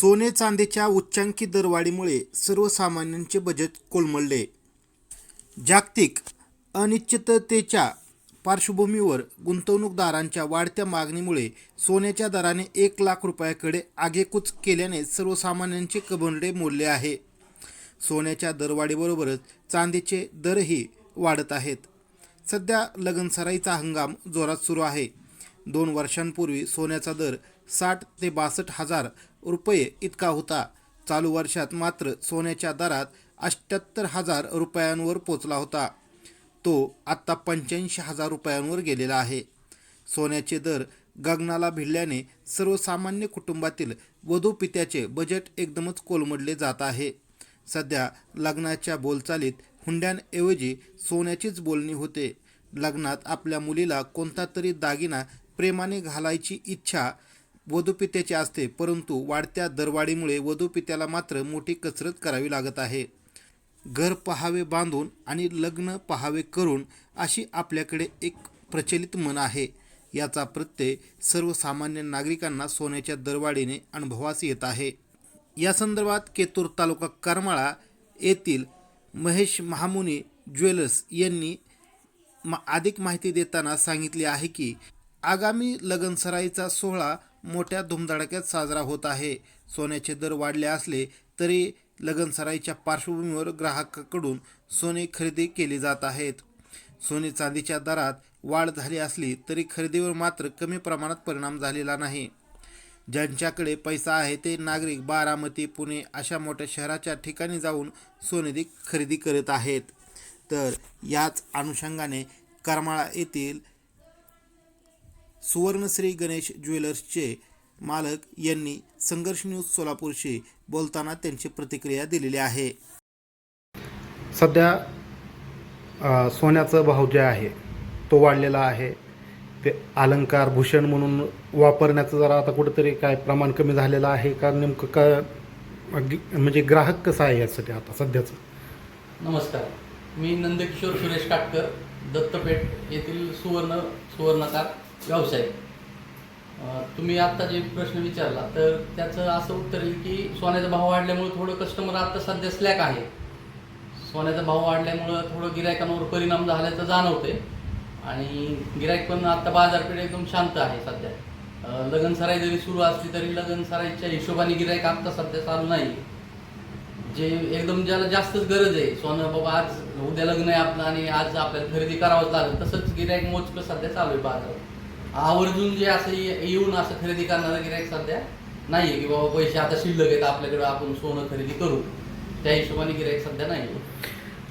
सोने चांदीच्या उच्चांकी दरवाढीमुळे सर्वसामान्यांचे बजेट कोलमडले. जागतिक अनिश्चिततेच्या पार्श्वभूमीवर गुंतवणूकदारांच्या वाढत्या मागणीमुळे सोन्याच्या दराने एक लाख रुपयाकडे आगेकूच केल्याने सर्वसामान्यांचे कबनडे मोडले आहे. सोन्याच्या दरवाढीबरोबरच चांदीचे दरही वाढत आहेत. सध्या लगनसराईचा हंगाम जोरात सुरू आहे. दोन वर्षांपूर्वी सोन्याचा दर साठ ते बासष्ट हजार रुपये इतका होता. चालू वर्षात मात्र सोन्याच्या दरात अष्ट्याहत्तर हजार रुपयांवर पोचला होता. तो आत्ता पंच्याऐंशी हजार रुपयांवर गेलेला आहे. सोन्याचे दर गगनाला भिडल्याने सर्वसामान्य कुटुंबातील वधू पित्याचे बजेट एकदमच कोलमडले जात आहे. सध्या लग्नाच्या बोलचालीत हुंड्यांऐवजी सोन्याचीच बोलणी होते. लग्नात आपल्या मुलीला कोणता तरी दागिना प्रेमाने घालायची इच्छा वधूपित्याची असते परंतु वाढत्या दरवाढीमुळे वधूपित्याला मात्र मोठी कसरत करावी लागत आहे. घर पहावे बांधून आणि लग्न पहावे करून अशी आपल्याकडे एक प्रचलित मन आहे. याचा प्रत्यय सर्वसामान्य नागरिकांना सोन्याच्या दरवाढीने अनुभवास येत आहे. या संदर्भात केतूर तालुका करमाळा येथील महेश महामुनी ज्वेलर्स यांनी मा अधिक माहिती देताना सांगितले आहे की आगामी लगनसराईचा सोहळा मोठ्या धुमधडाक्यात साजरा होत आहे. सोन्याचे दर वाढले असले तरी लगनसराईच्या पार्श्वभूमीवर ग्राहकाकडून सोने खरेदी केली जात आहेत. सोने चांदीच्या दरात वाढ झाली असली तरी खरेदीवर मात्र कमी प्रमाणात परिणाम झालेला नाही. ज्यांच्याकडे पैसा आहे ते नागरिक बारामती पुणे अशा मोठ्या शहराच्या ठिकाणी जाऊन सोनेदी खरेदी करत आहेत. तर याच अनुषंगाने करमाळा येथील सुवर्णश्री गणेश ज्वेलर्सचे मालक यांनी संघर्ष न्यूज सोलापूरशी बोलताना त्यांची प्रतिक्रिया दिलेली आहे. सध्या सोन्याचा भाव जे आहे तो वाढलेला आहे. ते अलंकार भूषण म्हणून वापरण्याचं जरा आता कुठंतरी काय प्रमाण कमी झालेलं आहे. का नेमकं काय अगदी म्हणजे ग्राहक कसं आहे यासाठी आता सध्याचं? नमस्कार. मी नंदकिशोर सुरेश काटकर दत्तपेठ येथील सुवर्ण सुवर्णकार. व्यावसायिक तुम्ही आत्ता जे प्रश्न विचारला तर त्याचं असं उत्तर येईल की सोन्याचा भाव वाढल्यामुळे थोडं कस्टमर आत्ता सध्या स्लॅक आहे. सोन्याचा भाव वाढल्यामुळं थोडं गिरायकांवर परिणाम झाल्याचं जाणवते आणि गिरायक पण आत्ता बाजारपेठ एकदम शांत आहे सध्या. लगन सराई जरी सुरू असली तरी लगनसराईच्या हिशोबाने गिरायक आता सध्या चालू नाही. जे एकदम ज्याला जास्तच गरज आहे सोनं बाबा आज उद्या लग्न आहे आपलं आणि आज आपल्याला खरेदी करावंच लागेल तसंच गिरायक मोजकं सध्या चालू आहे बाजारात. आवर्जून जे असं ये- येऊन असं खरेदी करणारं गिरायक सध्या नाही आहे की बाबा पैसे आता शिल्लक आहेत आपल्याकडे आपण सोनं खरेदी करू. त्या हिशोबाने गिरायक सध्या नाही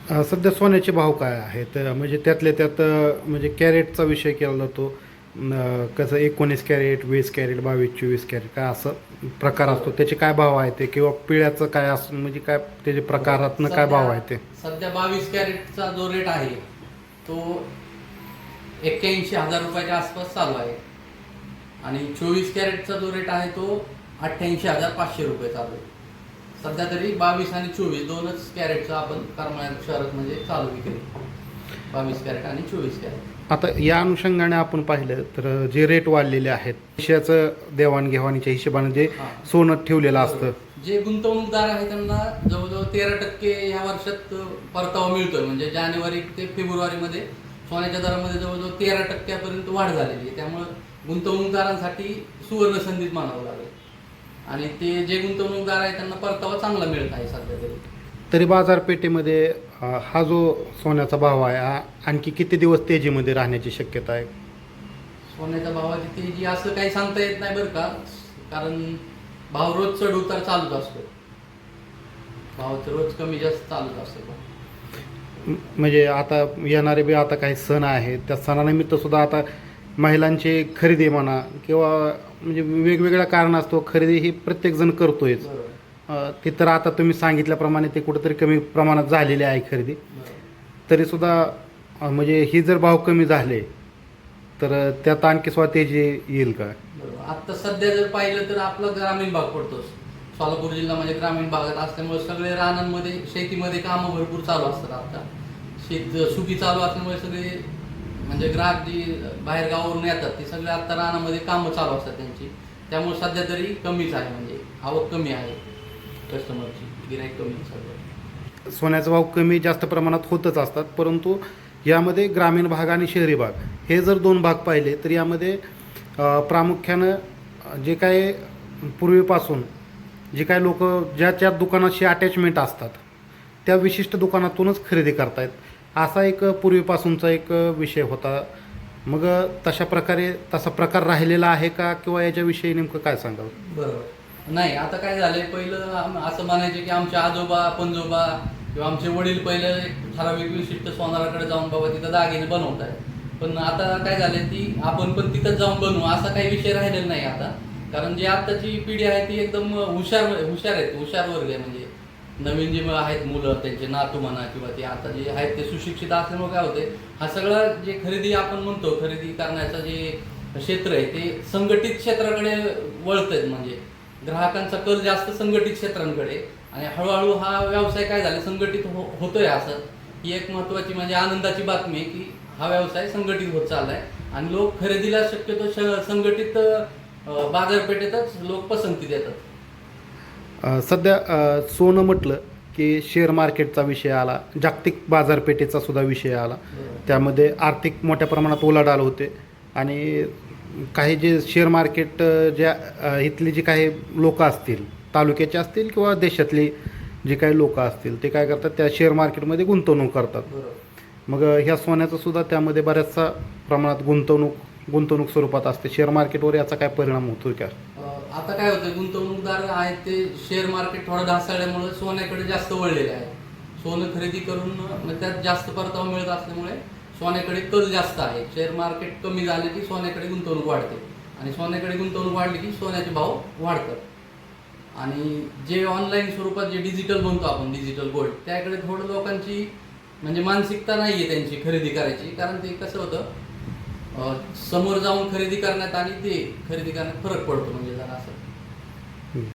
अ, सध्या सोन्याचे भाव काय आहेत? अ, म्हणजे त्यातल्या त्यात अ, म्हणजे कॅरेटचा विषय केला जातो. कसं एकोणीस कॅरेट वीस कॅरेट बावीस चोवीस कॅरेट काय असं प्रकार असतो. त्याचे काय भाव आहे ते किंवा पिळ्याचं काय असं म्हणजे काय त्याचे प्रकारातनं काय भाव आहे ते? सध्या बावीस कॅरेटचा जो रेट आहे तो एक्क्याऐंशी हजार रुपयाच्या आसपास चालू आहे. आणि चोवीस कॅरेटचा जो रेट आहे तो अठ्ठ्याऐंशी हजार पाचशे रुपये चालू आहे. सध्या तरी बावीस आणि चोवीस दोनच कॅरेटचा आपण करमाळ्या शहरात म्हणजे चालू विक्री. बावीस कॅरेट आणि चोवीस कॅरेट. आता या अनुषंगाने आपण पाहिलं तर जे रेट वाढलेले आहेत पैशाचं देवाणघेवाणीच्या हिशोबाने जे. सोनं ठेवलेलं असतं. जे गुंतवणूकदार आहे त्यांना जवळजवळ तेरा टक्के ह्या वर्षात परतावा मिळतोय. म्हणजे जानेवारी ते फेब्रुवारीमध्ये सोन्याच्या दरामध्ये जवळजवळ तेरा टक्क्यापर्यंत वाढ झालेली आहे. त्यामुळं गुंतवणूकदारांसाठी सुवर्ण संधीच मानावं लागेल. आणि ते जे गुंतवणूकदार आहे त्यांना परतावा चांगला मिळत आहे सध्या तरी. तरी बाजारपेठेमध्ये अ, हा जो सोन्याचा भाव आहे हा आणखी किती दिवस तेजीमध्ये राहण्याची शक्यता आहे? सोन्याच्या भावाची तेजी असं काही सांगता येत नाही बरं का. कारण भाव रोज चढ उतार चालूच असतो. भाव तर रोज कमी जास्त चालूच असतो. म्हणजे आता येणारे बी आता काही सण आहेत त्या सणानिमित्त सुद्धा आता महिलांची खरेदी म्हणा किंवा म्हणजे वेगवेगळ्या कारणास्तव खरेदी ही प्रत्येकजण करतोयच. ती ते तर आता तुम्ही सांगितल्याप्रमाणे ते कुठेतरी कमी प्रमाणात झालेली आहे खरेदी. तरीसुद्धा म्हणजे ही जर भाव कमी झाले तर त्यात आणखी स्वतः तेजी येईल का? आता सध्या जर पाहिलं तर आपला ग्रामीण भाग पडतोच. सोलापूर जिल्हा म्हणजे ग्रामीण भागात असल्यामुळे सगळे रानांमध्ये शेतीमध्ये कामं भरपूर चालू असतात आता. शेत सुगी चालू असल्यामुळे सगळे म्हणजे ग्राहक जी बाहेर गावावरून येतात ते सगळे आता रानामध्ये कामं चालू असतात त्यांची. त्यामुळे सध्या तरी कमीच आहे म्हणजे आवक कमी आहे. कस्टमरची गिराईक कमी सगळं सोन्याचा भाव कमी जास्त प्रमाणात होतच असतात परंतु यामध्ये ग्रामीण भाग आणि शहरी भाग हे जर दोन भाग पाहिले तर यामध्ये प्रामुख्यानं जे काय पूर्वीपासून जे काय लोक ज्या ज्या दुकानाशी अटॅचमेंट असतात त्या विशिष्ट दुकानातूनच खरेदी करतायत. असा एक पूर्वीपासूनचा एक विषय होता. मग तशा प्रकारे तसा प्रकार राहिलेला आहे का? किंवा याच्याविषयी नेमकं काय सांगावं बरोबर. नाही आता काय झालंय पहिलं असं म्हणायचे की आमचे आजोबा पणजोबा किंवा आमचे वडील पहिलं एक ठराविक विशिष्ट सोनाराकडे जाऊन बाबा तिथं दागिने बनवत आहे पण आता काय झालंय ती आपण पण तिथं जाऊन बनवू असा काही विषय राहिलेला नाही आता. कारण जी आताची पिढी आहे ती एकदम हुशार हुशार आहेत हुशार वर्ग आहे. म्हणजे नवीन जे आहेत मुलं त्यांचे नातू म्हणा किंवा ते आता जे आहेत ते सुशिक्षित असल्यामुळे काय होते हा सगळा जे खरेदी आपण म्हणतो खरेदी करण्याचं जे क्षेत्र आहे ते संघटित क्षेत्राकडे वळत आहेत म्हणजे ग्राहकांचा कल जास्त संघटित क्षेत्रांकडे आणि हळूहळू हा व्यवसाय काय झाला संघटित हो होतोय असं. ही एक महत्वाची म्हणजे आनंदाची बातमी आहे की हा व्यवसाय संघटित होत चाललाय आणि लोक खरेदीला शक्यतो श- संघटित बाजारपेठेतच लोक पसंती देतात. अ, सध्या अ, सोनं म्हटलं की शेअर मार्केटचा विषय आला जागतिक बाजारपेठेचा सुद्धा विषय आला. त्यामध्ये आर्थिक मोठ्या प्रमाणात उलाढाल होते आणि काही जे शेअर मार्केट अ, ज्या अ, इथली जी काही लोक असतील तालुक्याचे असतील किंवा देशातली जी काही लोक असतील ते काय करतात? त्या शेअर मार्केटमध्ये गुंतवणूक करतात. बरोबर. मग अ, ह्या सोन्याचा सुद्धा त्यामध्ये बऱ्याचसा प्रमाणात गुंतवणूक गुंतवणूक स्वरूपात असते. शेअर मार्केटवर याचा काय परिणाम होतो का? आता काय होतं गुंतवणूकदार आहेत ते शेअर मार्केट थोडं ढासळल्यामुळे सोन्याकडे जास्त वळलेले आहे सोनं खरेदी करून मग त्यात जास्त परतावा मिळत असल्यामुळे सोन्याकडे कल जास्त आहे. शेअर मार्केट कमी झाले की सोन्याकडे गुंतवणूक वाढते. आणि सोन्याकडे गुंतवणूक वाढली की सोन्याचे भाव वाढतात. आणि जे ऑनलाईन स्वरूपात जे डिजिटल म्हणतो आपण डिजिटल गोल्ड त्याकडे थोडं लोकांची म्हणजे मानसिकता नाही आहे त्यांची खरेदी करायची. कारण ते कसं होतं समोर जाऊन खरेदी करण्यात आणि ते खरेदी करण्यात फरक पडतो म्हणजे जरा असं.